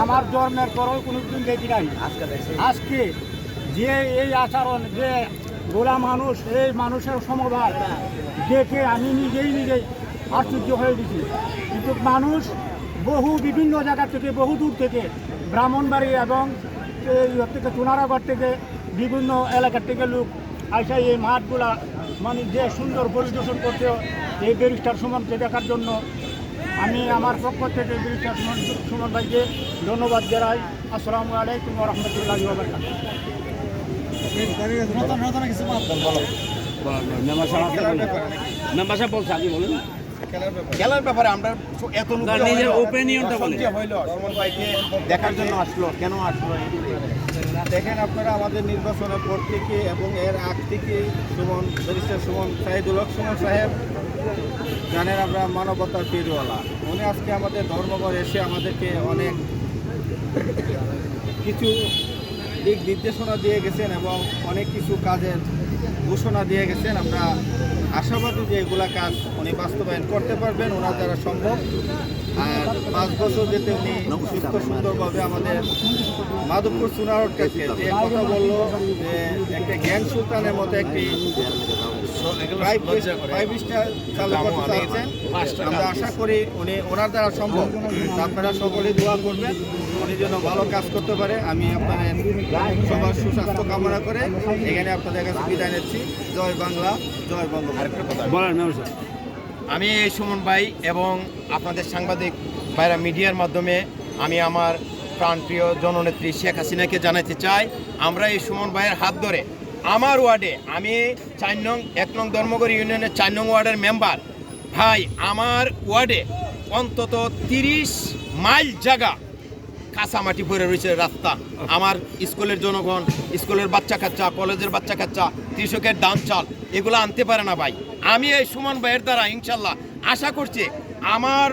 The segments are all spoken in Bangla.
আমার জন্মের পরেও কোনো দিন দেখি নাই। আজকে আজকে যে এই আচরণ যে গোলা মানুষ এই মানুষের সমবায় দেখে আমি নিজেই নিজেই আশ্চর্য হয়ে গেছি। কিন্তু মানুষ বহু বিভিন্ন জায়গা থেকে বহু দূর থেকে ব্রাহ্মণবাড়ি এবং এই থেকে চুনারাগড় থেকে বিভিন্ন এলাকার থেকে লোক আইসা এই মাঠগুলা মানে যে সুন্দর পরিদর্শন করতে এই ব্যারিস্টার সুমনকে দেখার জন্য আমি আমার পক্ষ থেকে ব্যারিস্টার সুমন ভাইকে ধন্যবাদ জানাই। আসসালামু আলাইকুম রহমতুল্লাহ মেম্বার সাহেব বলছে, আগে বলুন। খেলার ব্যাপারে? আমরা এত নিজের হইল সুমন ভাইকে দেখার জন্য আসলো কেন আসলো দেখেন আপনারা আমাদের নির্বাচনের পর থেকে এবং এর আগ থেকে সুমন ব্যারিস্টার সুমন সাহেদুল হক সুমন সাহেব জানেন আমরা মানবতার পীরওয়ালা উনি আজকে আমাদের ধর্মঘর এসে আমাদেরকে অনেক কিছু দিক নির্দেশনা দিয়ে গেছেন এবং অনেক কিছু কাজের ঘোষণা দিয়ে গেছেন, আমরা আশাবাদী যে এগুলা কাজ উনি বাস্তবায়ন করতে পারবেন, ওনার দ্বারা সম্ভব। আর পাঁচ বছর যেতে উনি সুস্থ সুন্দরভাবে আমাদের মাধবপুর চুনারটকে যে কথা বলল, যে একটা জ্ঞান সুলতানের মতো একটি আমরা আশা করি উনি ওনার দ্বারা সম্ভব। আপনারা সকলে দোয়া করবেন, উনি যেন ভালো কাজ করতে পারে। আমি আপনাদের সবার সুস্বাস্থ্য কামনা করে এখানে আপনাদের কাছে বিদায় নিচ্ছি। জয় বাংলা জয় বঙ্গবন্ধু। বলেন আমি এই সুমন ভাই এবং আপনাদের সাংবাদিক ভাইরা মিডিয়ার মাধ্যমে আমি আমার প্রাণপ্রিয় জননেত্রী শেখ হাসিনাকে জানাতে চাই আমরা এই সুমন ভাইয়ের হাত ধরে আমার ওয়ার্ডে আমি চার নং এক নং ধর্মগড় ইউনিয়নের চার নং ওয়ার্ডের মেম্বার ভাই আমার ওয়ার্ডে অন্তত তিরিশ মাইল জায়গা কাঁচামাটি পড়ে রয়েছে রাস্তা। আমার স্কুলের জনগণ স্কুলের বাচ্চা কাচ্চা কলেজের বাচ্চা কাচ্চা কৃষকের দাম চাল এগুলো আনতে পারে না ভাই। আমি এই সুমন ভাইয়ের দ্বারা ইনশাল্লাহ আশা করছি আমার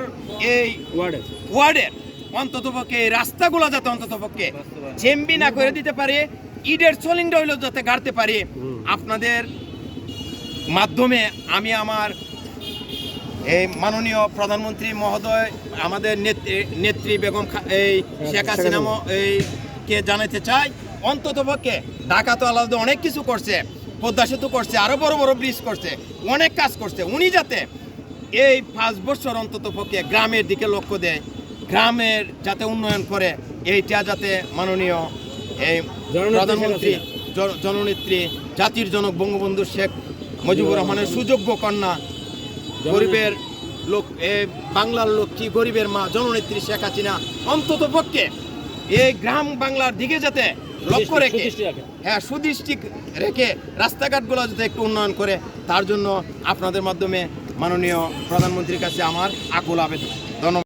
এই ওয়ার্ডের। ওয়ার্ডের অন্তত পক্ষে এই রাস্তাগুলো যাতে অন্তত পক্ষে চেম্বি না করে দিতে পারে সলিংটা হইলেও যাতে গাড়তে পারে। আপনাদের মাধ্যমে আমি আমার এই মাননীয় প্রধানমন্ত্রী মহোদয় আমাদের নেত্রী বেগম এই শেখ হাসিনা এই কে জানাতে চাই অন্তত পক্ষে ঢাকা তো আলাদা অনেক কিছু করছে পদ্মা সেতু করছে আরও বড় বড় ব্রিজ করছে অনেক কাজ করছে। উনি যাতে এই পাঁচ বছর অন্তত পক্ষে গ্রামের দিকে লক্ষ্য দেয় গ্রামের যাতে উন্নয়ন করে এইটা যাতে মাননীয় এই প্রধানমন্ত্রী জননেত্রী জাতির জনক বঙ্গবন্ধু শেখ মুজিবুর রহমানের সুযোগ্য কন্যা গরিবের লোক এ বাংলার লক্ষ্মী গরিবের মা জননেত্রী শেখ হাসিনা? অন্তত পক্ষে এই গ্রাম বাংলার দিকে যাতে লক্ষ্য রেখে। হ্যাঁ সুদৃষ্টি রেখে রাস্তাঘাটগুলো যাতে একটু উন্নয়ন করে তার জন্য আপনাদের মাধ্যমে মাননীয় প্রধানমন্ত্রীর কাছে আমার আকুল আবেদন। ধন্যবাদ।